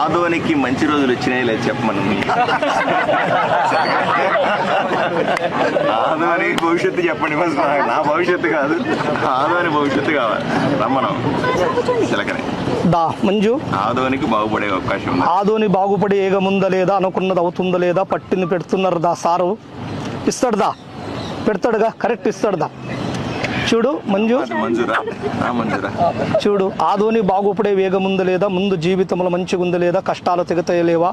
ఆదోనికి మంచి రోజులు వచ్చినాయి లేదు చెప్పమను. ఆదోని భవిష్యత్తు చెప్పండి. నా భవిష్యత్తు కాదు. ఆదోని భవిష్యత్తు కావాలి. రమ్మను. చిలకనే. దా మంజు. ఆదోనికి బాగుపడే అవకాశం ఉంది. ఆదోని బాగుపడి ఏగముందా లేదా అనుకున్నది అవుతుందా లేదా పట్టిని పెడుతున్నారు దా సారు. ఇస్తాడు దా. పెడతాడుగా కరెక్ట్ ఇస్తాడు దా. చూడు మంజు. చూడు ఆదోని బాగుపడే వేగముందా లేదా? ముందు జీవితంలో మంచిగా ఉందా లేదా? కష్టాలు తెగతయలేవా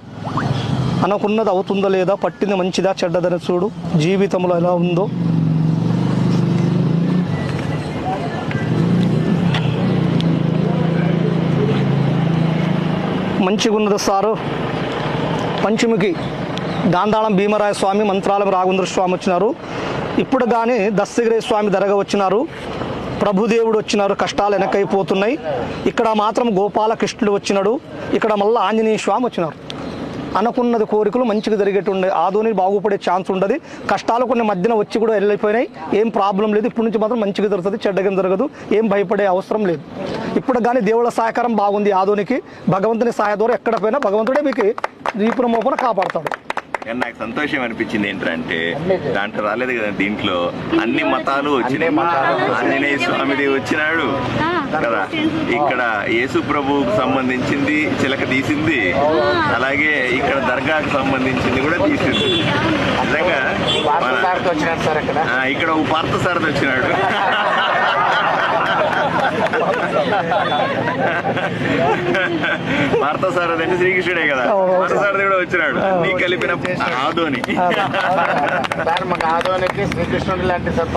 అనుకున్నది అవుతుందా లేదా? పట్టింది మంచిదా చెడ్డదని చూడు. జీవితంలో ఎలా ఉందో. మంచిగా ఉన్నది సారు. పంచమికి గాంధాళం భీమరాయ స్వామి మంత్రాలయం రాఘవేంద్ర స్వామి వచ్చినారు. ఇప్పుడు కానీ దస్తగిరి స్వామి దరగ వచ్చినారు. ప్రభుదేవుడు వచ్చినారు కష్టాలు వెనకైపోతున్నాయి. ఇక్కడ మాత్రం గోపాలకృష్ణుడు వచ్చినాడు. ఇక్కడ మళ్ళీ ఆంజనేయ స్వామి వచ్చినారు. అనుకున్నది కోరికలు మంచిగా జరిగేటుండే. ఆదోని బాగుపడే ఛాన్స్ ఉండదు. కష్టాలు కొన్ని మధ్యన వచ్చి కూడా వెళ్ళిపోయినాయి. ఏం ప్రాబ్లం లేదు. ఇప్పటి నుంచి మాత్రం మంచిగా జరుగుతుంది. చెడ్డగా జరగదు. ఏం భయపడే అవసరం లేదు. ఇప్పుడు కానీ దేవుళ్ళ సహకారం బాగుంది ఆదోనికి భగవంతుని సహాయ ద్వారా ఎక్కడ పోయినా భగవంతుడే మీకు దీపున మోపున కాపాడతాడు. నాకు సంతోషం అనిపించింది ఏంటంటే దాంట్లో రాలేదు కదా దీంట్లో. అన్ని మతాలు వచ్చినాయి. ఆంజనేయ స్వామిది వచ్చినాడు. కదా? ఇక్కడ యేసు ప్రభువుకు సంబంధించింది చిలక తీసింది. అలాగే ఇక్కడ దర్గాకు సంబంధించింది కూడా తీసింది. నిజంగా ఇక్కడ. ఒక పార్థ సారథి వచ్చినాడు. పార్థ సారథి అంటే శ్రీకృష్ణుడే కదా. పార్థ సారథి కూడా వచ్చినాడు. నీ కలిపిన ఆదోని. ఆదోనికి శ్రీకృష్ణుడు లాంటి సార్